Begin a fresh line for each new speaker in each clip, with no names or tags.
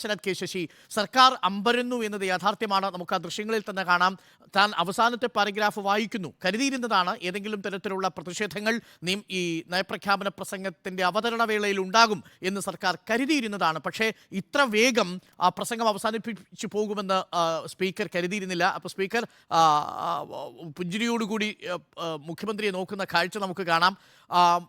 Sarath K Sasi സർക്കാർ അമ്പരന്നു എന്നത് യാഥാർത്ഥ്യമാണ്. നമുക്ക് ആ ദൃശ്യങ്ങളിൽ തന്നെ കാണാം. താൻ അവസാനത്തെ പാരഗ്രാഫ് വായിക്കുന്നു. കരുതിയിരുന്നതാണ് ഏതെങ്കിലും തരത്തിലുള്ള പ്രതിഷേധങ്ങൾ ഈ നയപ്രഖ്യാപന പ്രസംഗത്തിന്റെ അവതരണ വേളയിൽ ഉണ്ടാകും എന്ന് സർക്കാർ കരുതിയിരുന്നതാണ്. പക്ഷേ ഇത്ര വേഗം ആ പ്രസംഗം അവസാനിപ്പിച്ചു പോകുമെന്ന് സ്പീക്കർ കരുതിയിരുന്നില്ല. അപ്പോൾ സ്പീക്കർ പുഞ്ചിരിയോടുകൂടി മുഖ്യമന്ത്രിയെ നോക്കുന്ന കാഴ്ച നമുക്ക് കാണാം.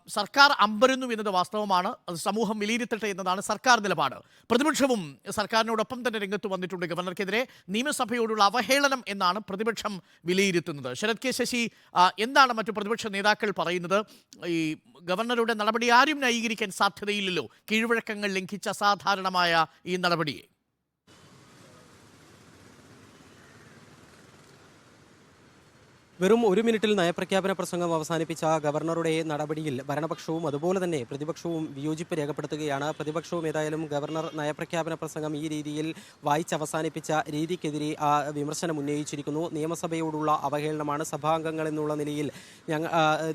സർക്കാർ അമ്പരന്നു എന്നത് വാസ്തവമാണ്. അത് സമൂഹം വിലയിരുത്തട്ടെ എന്നതാണ് സർക്കാർ നിലപാട്. പ്രതിപക്ഷവും സർക്കാരിനോടൊപ്പം തന്നെ രംഗത്ത് വന്നിട്ടുണ്ട് ഗവർണർക്കെതിരെ നിയമസഭയോടുള്ള അവഹേളനം എന്നാണ് പ്രതിപക്ഷം വിലയിരുത്തുന്നത്. ശരത് കെ ശശി എന്താണ് മറ്റു പ്രതിപക്ഷ നേതാക്കൾ പറയുന്നത്? ഈ ഗവർണറുടെ നടപടി ആരും ന്യായീകരിക്കാൻ സാധ്യതയില്ലല്ലോ. കീഴ്വഴക്കങ്ങൾ ലംഘിച്ച അസാധാരണമായ ഈ നടപടിയെ.
വെറും ഒരു മിനിറ്റിൽ നയപ്രഖ്യാപന പ്രസംഗം അവസാനിപ്പിച്ച ഗവർണറുടെ നടപടിയിൽ ഭരണപക്ഷവും അതുപോലെ തന്നെ പ്രതിപക്ഷവും വിയോജിപ്പ് രേഖപ്പെടുത്തുകയാണ്. പ്രതിപക്ഷവും ഏതായാലും ഗവർണർ നയപ്രഖ്യാപന പ്രസംഗം ഈ രീതിയിൽ വായിച്ചവസാനിപ്പിച്ച രീതിക്കെതിരെ ആ വിമർശനം ഉന്നയിച്ചിരിക്കുന്നു. നിയമസഭയോടുള്ള അവഹേളനമാണ് സഭാംഗങ്ങൾ എന്നുള്ള നിലയിൽ ഞങ്ങൾ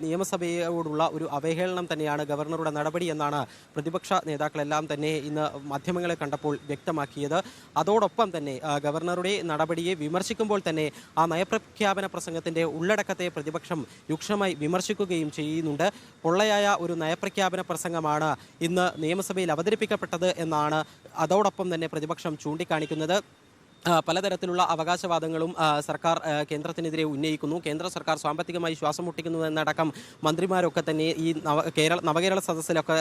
നിയമസഭയോടുള്ള ഒരു അവഹേളനം തന്നെയാണ് ഗവർണറുടെ നടപടി എന്നാണ് പ്രതിപക്ഷ നേതാക്കളെല്ലാം തന്നെ ഇന്ന് മാധ്യമങ്ങളെ കണ്ടപ്പോൾ വ്യക്തമാക്കിയത്. അതോടൊപ്പം തന്നെ ഗവർണറുടെ നടപടിയെ വിമർശിക്കുമ്പോൾ തന്നെ ആ നയപ്രഖ്യാപന പ്രസംഗത്തിന്റെ ഉള്ളടക്കത്തെ പ്രതിപക്ഷം രൂക്ഷമായി വിമർശിക്കുകയും ചെയ്യുന്നുണ്ട്. പൊള്ളയായ ഒരു നയപ്രഖ്യാപന പ്രസംഗമാണ് ഇന്ന് നിയമസഭയിൽ അവതരിപ്പിക്കപ്പെട്ടത് എന്നാണ് അതോടൊപ്പം തന്നെ പ്രതിപക്ഷം ചൂണ്ടിക്കാണിക്കുന്നത്. പലതരത്തിലുള്ള അവകാശവാദങ്ങളും സർക്കാർ കേന്ദ്രത്തിനെതിരെ ഉന്നയിക്കുന്നു. കേന്ദ്ര സർക്കാർ സാമ്പത്തികമായി ശ്വാസം മുട്ടിക്കുന്നു എന്നടക്കം മന്ത്രിമാരൊക്കെ തന്നെ ഈ നവ കേരള നവകേരള സദസ്സിലൊക്കെ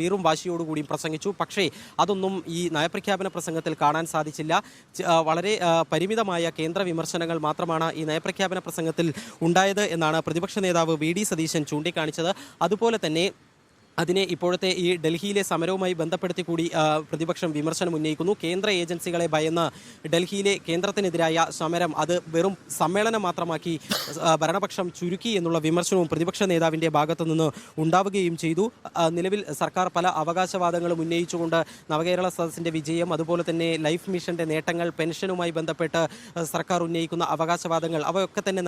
വീറും വാശിയോടുകൂടിയും പ്രസംഗിച്ചു. പക്ഷേ അതൊന്നും ഈ നയപ്രഖ്യാപന പ്രസംഗത്തിൽ കാണാൻ സാധിച്ചില്ല. വളരെ പരിമിതമായ കേന്ദ്ര വിമർശനങ്ങൾ മാത്രമാണ് ഈ നയപ്രഖ്യാപന പ്രസംഗത്തിൽ ഉണ്ടായത് എന്നാണ് പ്രതിപക്ഷ നേതാവ് വി ഡി സതീശൻ ചൂണ്ടിക്കാണിച്ചത്. അതുപോലെ തന്നെ അതിനെ ഇപ്പോഴത്തെ ഈ ഡൽഹിയിലെ സമരവുമായി ബന്ധപ്പെടുത്തി കൂടി പ്രതിപക്ഷം വിമർശനം ഉന്നയിക്കുന്നു. കേന്ദ്ര ഏജൻസികളെ ഭയന്ന് ഡൽഹിയിലെ കേന്ദ്രത്തിനെതിരായ സമരം അത് വെറും സമ്മേളനം മാത്രമാക്കി ഭരണപക്ഷം ചുരുക്കി എന്നുള്ള വിമർശനവും പ്രതിപക്ഷ നേതാവിന്റെ ഭാഗത്തു നിന്ന് ഉണ്ടാവുകയും ചെയ്തു. നിലവിൽ സർക്കാർ പല അവകാശവാദങ്ങളും ഉന്നയിച്ചുകൊണ്ട് നവകേരള സദസ്സിന്റെ വിജയം അതുപോലെ തന്നെ ലൈഫ് മിഷന്റെ നേട്ടങ്ങൾ പെൻഷനുമായി ബന്ധപ്പെട്ട് സർക്കാർ ഉന്നയിക്കുന്ന അവകാശവാദങ്ങൾ അവയൊക്കെ തന്നെ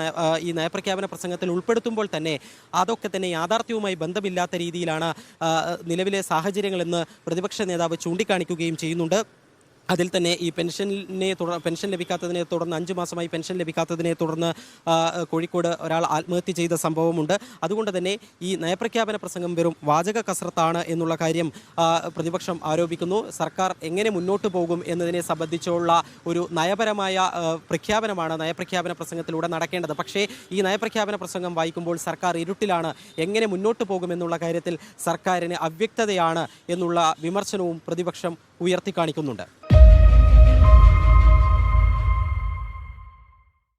ഈ നയപ്രഖ്യാപന പ്രസംഗത്തിൽ ഉൾപ്പെടുത്തുമ്പോൾ തന്നെ അതൊക്കെ തന്നെ യാഥാർത്ഥ്യവുമായി ബന്ധമില്ലാത്ത രീതിയിലാണ് നിലവിലെ സാഹചര്യങ്ങളെന്ന് പ്രതിപക്ഷ നേതാവ് ചൂണ്ടിക്കാണിക്കുകയും ചെയ്യുന്നുണ്ട്. അതിൽ തന്നെ ഈ പെൻഷനെ തുടർ പെൻഷൻ ലഭിക്കാത്തതിനെ തുടർന്ന് അഞ്ച് മാസമായി പെൻഷൻ ലഭിക്കാത്തതിനെ തുടർന്ന് കോഴിക്കോട് ഒരാൾ ആത്മഹത്യ ചെയ്ത സംഭവമുണ്ട്. അതുകൊണ്ട് തന്നെ ഈ നയപ്രഖ്യാപന പ്രസംഗം വെറും വാചക കസരത്താണ് എന്നുള്ള കാര്യം പ്രതിപക്ഷം ആരോപിക്കുന്നു. സർക്കാർ എങ്ങനെ മുന്നോട്ട് പോകും എന്നതിനെ സംബന്ധിച്ചുള്ള ഒരു നയപരമായ പ്രഖ്യാപനമാണ് നയപ്രഖ്യാപന പ്രസംഗത്തിലൂടെ നടക്കേണ്ടത്. പക്ഷേ ഈ നയപ്രഖ്യാപന പ്രസംഗം വായിക്കുമ്പോൾ സർക്കാർ ഇരുട്ടിലാണ് എങ്ങനെ മുന്നോട്ട് പോകുമെന്നുള്ള കാര്യത്തിൽ സർക്കാരിന് അവ്യക്തതയാണ് എന്നുള്ള വിമർശനവും പ്രതിപക്ഷം ഉയർത്തി കാണിക്കുന്നുണ്ട്.